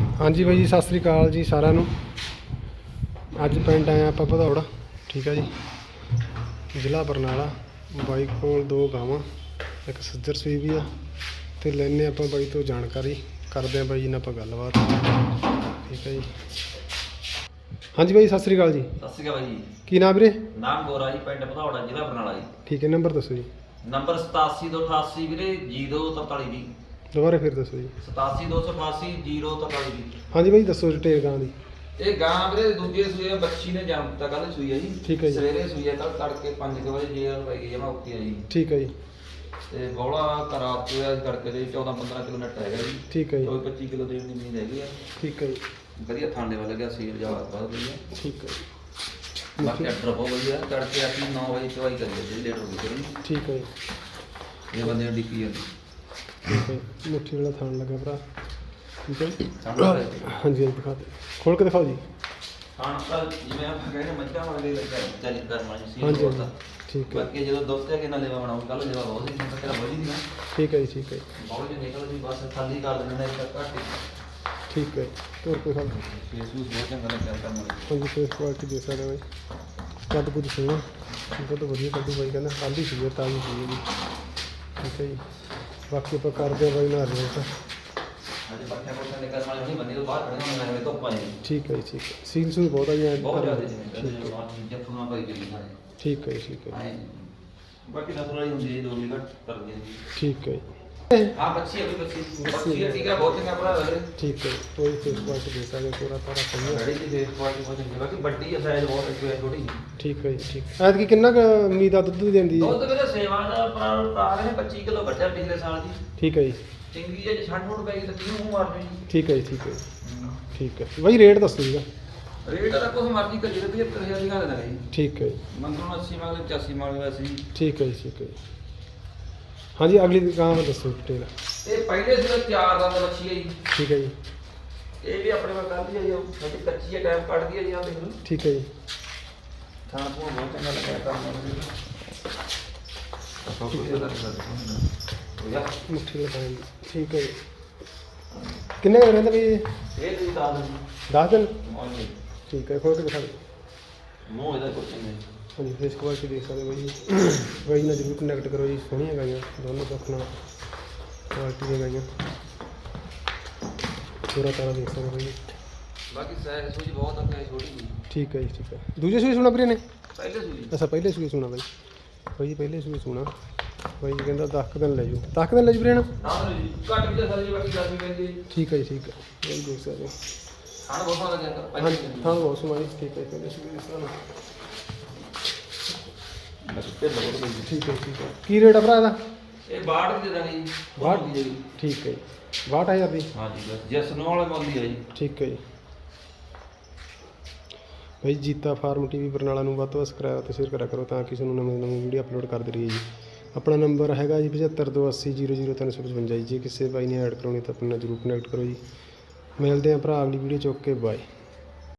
ਹਾਂਜੀ ਬਾਈ ਜੀ ਸਤਿ ਸ੍ਰੀ ਅਕਾਲ ਜੀ ਸਾਰਿਆਂ ਨੂੰ। ਅੱਜ ਪਿੰਡ ਆਏ ਆਪਾਂ ਭਦੌੜ ਠੀਕ ਹੈ ਜੀ। ਜ਼ਿਲ੍ਹਾ ਬਰਨਾਲਾ ਬਾਈ ਕੋਲ ਦੋ ਗਾਵਾਂ ਇੱਕ ਸੱਜਰ ਸੂਈ ਵੀ ਆ ਤੇ ਲੈਣੇ ਆਪਾਂ ਬਾਈ ਤੋਂ ਜਾਣਕਾਰੀ ਕਰਦੇ ਆ ਬਾਈ ਜੀ ਨਾਲ ਆਪਾਂ ਗੱਲਬਾਤ। ਠੀਕ ਹੈ ਜੀ। ਹਾਂਜੀ ਬਾਈ ਸਤਿ ਸ੍ਰੀ ਅਕਾਲ ਜੀ। ਸਤਿ ਸ਼੍ਰੀ ਅਕਾਲ ਜੀ। ਕੀ ਨਾਮ ਵੀਰੇ? ਨਾਮ ਗੋਰਾ ਜੀ ਪਿੰਡ ਭਦੌੜਾ ਜ਼ਿਲ੍ਹਾ ਬਰਨਾਲਾ ਜੀ। ਠੀਕ ਹੈ ਨੰਬਰ ਦੱਸੋ ਜੀ। ਨੰਬਰ 8788 ਵੀਰੇ 0243 ਜੀ ਦੁਬਾਰਾ ਫਿਰ ਦੱਸੋ ਜੀ। 87288 043 ਜੀ। ਹਾਂਜੀ ਬਾਈ ਦੱਸੋ ਡਿਟੇਲ ਗਾਂ ਦੀ। ਇਹ ਗਾਂ ਵੀਰੇ ਦੂਜੇ ਸੂਏ ਬੱਚੀ ਨੇ ਜਨਮ ਦਿੱਤਾ ਕੱਲ ਸੂਈ ਹੈ ਜੀ। ਠੀਕ ਹੈ ਜੀ। ਸਵੇਰੇ ਸੂਈ ਹੈ ਕੱਲ ਤੜਕੇ 5 ਵਜੇ ਜੇਰ ਪੈ ਗਈ ਜਮਾ ਉੱਤੀ ਹੈ ਜੀ। ਠੀਕ ਹੈ ਜੀ। ਤੇ ਬੌਲਾ ਕਰਾਤ ਹੋਇਆ ਤੜਕੇ ਦੇ 14 15 ਕਿਲੋ ਨੱਟ ਹੈਗਾ ਜੀ। ਠੀਕ ਹੈ ਜੀ। 24 25 ਕਿਲੋ ਦੀ ਉਮੀਦ ਹੈਗੀ ਆ। ਠੀਕ ਹੈ ਜੀ। ਵਧੀਆ ਥਾਂਡੇ ਵਾਲਾ ਗਿਆ ਸੀਰ ਜਾ ਬਹੁਤ ਵਧੀਆ ਠੀਕ ਹੈ ਜੀ। ਬਾਕੀ ਆਰਡਰ ਬਹੁਤ ਵਧੀਆ ਤੜਕੇ ਅਸੀਂ 9 ਵਜੇ ਚਵਾਈ ਕਰੀਏ ਜੀ ਲੇਟ ਹੋ ਗਈ ਕਰੀ ਠੀਕ ਹੈ ਜੀ। ਇਹ ਬੰਦੇ ਨੂੰ ਡਿੱਕੀ ਜਾਂਦੀ ਠੀਕ ਹੈ ਜੀ। ਮੁੱਠੀ ਵਾਲਾ ਥਾਣ ਲੱਗਾ ਭਰਾ। ਠੀਕ ਹੈ ਜੀ? ਸਾਹਮਣੇ ਹਾਂਜੀ ਹਾਂਜੀ ਦਿਖਾ ਦੇ ਖੋਲ ਕੇ ਦਿਖਾਓ ਜੀ। ਖਾਣ ਤਾਂ ਜਿਵੇਂ ਆਪਾਂ ਕਹਿੰਦੇ ਮੱਝਾਂ ਵਾਲੇ ਲੱਗਾ ਚੱਲ ਕਰਮਾ ਜੀ ਸੀ ਹਾਂਜੀ। ਹਾਂਜੀ ਠੀਕ ਹੈ। ਬਾਕੀ ਜਦੋਂ ਦੋਸਤੇ ਕਿ ਨਾ ਲੈਵਾ ਬਣਾਉਂ ਕੱਲ ਲੈਵਾ ਬਹੁਤ ਸੀ ਤਾਂ ਤੇਰਾ ਬੋਲੀ ਦੀ ਨਾ ਠੀਕ ਹੈ ਜੀ ਠੀਕ ਹੈ ਜੀ, ਬਹੁਤ ਜੇ ਨਿਕਲ ਜੀ ਬਸ ਖਾਲੀ ਕਰ ਦਿੰਦੇ ਨੇ ਇੱਕ ਘੱਟ ਠੀਕ ਹੈ ਹੋਰ ਕੋਈ ਗੱਲ ਫੇਸਬੁੱਕ ਬਹੁਤ ਚੰਗਾ ਲੱਗਿਆ ਹਾਂਜੀ ਫੇਸ ਕੁਆਲਿਟੀ ਦੇ ਸਕਦੇ ਹੋ ਬਾਈ। ਕੱਦ ਕੁੱਦ ਸੋਹਣਾ ਕੱਦ ਵਧੀਆ ਕੱਦੂ ਬਾਈ ਕਹਿੰਦਾ ਹੀ। ਸੀ ਤਾਜ਼ੀ ਸੀ ਜੀ। ਠੀਕ ਹੈ ਜੀ। ਬਾਕੀ ਆਪਾਂ ਕਰਦੇ ਹਾਂ ਬਾਈ ਨਾਲ ਰੇਟ। ਅਜੇ ਪੱਠੇ ਪੱਠੇ ਨਿਕਲ ਵਾਲੇ ਨਹੀਂ ਬੰਦੇ ਤੋਂ ਬਾਹਰ ਖੜੇ ਹੋਣੇ ਨੇ ਧੁੱਪਾਂ ਜੀ ਠੀਕ ਹੈ ਜੀ ਠੀਕ ਹੈ। ਸੀਨ ਸੂਨ ਬਹੁਤ ਆ ਜੀ ਐਂ ਕਰ- ਜ਼ਿਆਦਾ ਸਾਰੇ। ਠੀਕ ਹੈ ਜੀ ਠੀਕ ਹੈ। ਬਾਕੀ ਨਸਲ ਵਾਲੀ ਹੁੰਦੀ ਹੈ ਦੋ ਹੈ ਜੀ। ਠੀਕ ਹੈ ਜੀ। ਹਾਂ ਬੱਚੀ ਹੈ ਵੀ ਬੱਚੀ ਬੱਚੀ ਹੈ ਠੀਕ ਹੈ ਬਹੁਤ ਚੰਗਾ ਠੀਕ ਹੈ ਜੀ, ਕੋਈ ਫੇਸ ਕੁਆਲਿਟੀ ਦੇ ਸਕਦੇ ਹੋ, ਪੂਰਾ ਤਾਰਾ ਸਹੀ ਹੈ। ਰੈਡੀ ਦੀ ਫੇਸ ਕੁਆਲਿਟੀ ਬਹੁਤ ਚੰਗੀ ਹੈ ਬਾਕੀ ਵੱਡੀ ਹੈ ਸਾਈਜ਼ ਬਹੁਤ ਅੱਗੇ ਹੈ ਥੋੜੀ ਠੀਕ ਹੈ ਜੀ ਠੀਕ ਐਤਕੀ ਕਿੰਨਾ ਕੁ ਉਮੀਦ ਆ ਦੁੱਧ ਦੀ ਦਿੰਦੀ ਜੀ? ਦੁੱਧ ਵੀਰੇ ਸੇਵਾ ਦਾ ਪ੍ਰਾਣ ਪਾ ਰਹੇ ਨੇ 25 ਕਿਲੋ ਵੱਡਾ ਪਿਛਲੇ ਸਾਲ ਦੀ। ਠੀਕ ਹੈ ਜੀ। ਚੰਗੀ ਜੇ ਛੱਡ ਮੁੜ ਪੈ ਗਈ ਤਾਂ ਕਿਉਂ ਮਾਰ ਦੇ ਜੀ ਠੀਕ ਹੈ ਜੀ ਠੀਕ ਹੈ ਜੀ, ਠੀਕ ਹੈ। ਬਾਈ ਰੇਟ ਦੱਸੋ ਜੀ ਇਹਦਾ। ਰੇਟ ਦਾ ਕੁਝ ਮਰਜ਼ੀ ਕਰੀ ਤੇ 75000 ਦੀ ਗੱਲ ਹੈ ਜੀ। ਠੀਕ ਹੈ ਜੀ। ਮੰਗਰੋਂ 80 ਮੰਗਦੇ 85 ਮੰਗਦੇ ਅਸੀਂ। ਠੀਕ ਹੈ ਜੀ ਠੀਕ ਹੈ ਜੀ। ਹਾਂਜੀ ਅਗਲੀ ਦੁਕਾਨ ਦੱਸੋ ਡਿਟੇਲ। ਇਹ ਪਹਿਲੇ ਸੀ ਚਾਰ ਦਾ ਬੱਚੀ ਹੈ ਜੀ। ਠੀਕ ਹੈ ਜੀ। ਇਹ ਵੀ ਆਪਣੇ ਕੋਲ ਕੱਢਦੀ ਹੈ ਜੀ ਉਹ ਸਾਡੀ ਕੱਚੀ ਹੈ ਟਾਈਮ ਕੱਢਦੀ ਹੈ ਜੀ ਆ ਦੇਖ ਲਓ। ਠੀਕ ਹੈ ਜੀ। ਥਾਂ ਤੋਂ ਬਹੁਤ ਚੰਗਾ ਲੱਗਿਆ ਕੰਮ। ਹੋਇਆ ਮੁੱਠੀ ਟਾਈਮ ਠੀਕ ਹੈ ਜੀ ਕਿੰਨੇ ਰਹਿੰਦਾ ਬਈ? ਇਹ? ਇਹ ਤੁਸੀਂ ਦੱਸ ਦਿਓ। 10 ਦਿਨ ਠੀਕ ਹੈ ਖੋਲ ਕੇ ਦਿਖਾ ਦਿਓ। ਮੂੰਹ ਇਹਦਾ ਕੁਝ ਨਹੀਂ। ਹਾਂਜੀ ਫੇਸ ਕੁਆਲਿਟੀ ਦੇਖ ਸਕਦੇ ਹੋ ਬਾਈ ਜੀ। ਨਾਲ ਜ਼ਰੂਰ ਕਨੈਕਟ ਕਰੋ ਜੀ ਸੋਹਣੀਆਂ ਗਾਈਆਂ ਦੋਨੋਂ ਪੱਖ ਨਾਲ ਕੁਆਲਿਟੀ ਦੀਆਂ ਗਾਈਆਂ। ਪੂਰਾ ਤਾਰਾ ਦੇਖ ਸਕਦੇ ਹੋ ਜੀ। ਬਾਕੀ ਸਾਈਜ਼ ਸੂਜੀ ਬਹੁਤ ਅੱਗੇ ਛੋਟੀ ਜੀ ਠੀਕ ਹੈ ਜੀ ਠੀਕ ਹੈ। ਦੂਜੇ ਸੂਈ ਸੁਣਾ ਵੀਰੇ ਨੇ? ਪਹਿਲੇ ਸੂਜੀ। ਅੱਛਾ ਪਹਿਲੇ ਸੂਈ ਸੁਣਾ ਬਾਈ। ਬਾਈ ਜੀ ਪਹਿਲੇ ਸੂਈ ਸੁਣਾ। ਬਾਈ ਜੀ ਕਹਿੰਦਾ 10 ਦਿਨ ਲੈ ਜਾਓ। 10 ਦਿਨ ਲੈ ਜਾਓ ਵੀਰੇ ਨਾ ਨਾ ਜੀ ਘੱਟ ਵੀ ਤਾਂ ਸਾਰੀ ਬਾਕੀ ਦੱਸ ਵੀ ਪੈਂਦੀ ਠੀਕ ਹੈ ਜੀ ਠੀਕ ਹੈ ਇਹ ਵੀ ਦੇਖ ਸਕਦੇ ਹੋ ਬਹੁਤ ਸਵਾਦ ਲੱਗਿਆ ਹਾਂਜੀ ਹਾਂ ਬਹੁਤ ਸੋਹਣਾ ਜੀ ਠੀਕ ਹੈ ਪਹਿਲੇ ਸੂਈ ਇਸ ਤਰ੍ਹਾਂ ਠੀਕ ਹੈ ਠੀਕ ਹੈ ਕੀ ਰੇਟ ਆ ਭਰਾ ਇਹਦਾ? ਇਹ ਬਾੜ ਦੀ ਦੇ ਦਾਂਗੇ ਜੀ। ਬਾਹਠ? ਦੀ ਜੀ ਠੀਕ ਹੈ ਜੀ। 62000 ਦੀ? ਹਾਂ ਜੀ ਬਸ ਜੇ ਸਨੋ ਵਾਲੇ ਬੋਲਦੀ ਹੈ ਜੀ। ਠੀਕ ਹੈ ਜੀ। ਬਾਈ ਜੀਤਾ ਫਾਰਮ ਟੀਵੀ ਬਰਨਾਲਾ ਨੂੰ ਵੱਧ ਤੋਂ ਵੱਧ ਸਬਸਕ੍ਰਾਈਬ ਅਤੇ ਸ਼ੇਅਰ ਕਰਿਆ ਕਰੋ ਤਾਂ ਕਿ ਤੁਹਾਨੂੰ ਨਵੀਂ ਨਵੀਂ ਵੀਡੀਓ ਅਪਲੋਡ ਕਰਦੇ ਰਹੀਏ ਜੀ। ਆਪਣਾ ਨੰਬਰ ਹੈਗਾ ਜੀ 7528000355 ਜੀ। ਜੇ ਕਿਸੇ ਬਾਈ ਨੇ ਐਡ ਕਰਾਉਣੀ ਤਾਂ ਆਪਣਾ ਜਰੂਰ ਕਨੈਕਟ ਕਰੋ ਜੀ। ਮਿਲਦੇ ਹਾਂ ਭਰਾ ਅਗਲੀ ਵੀਡੀਓ ਚੁੱਕ ਕੇ ਬਾਏ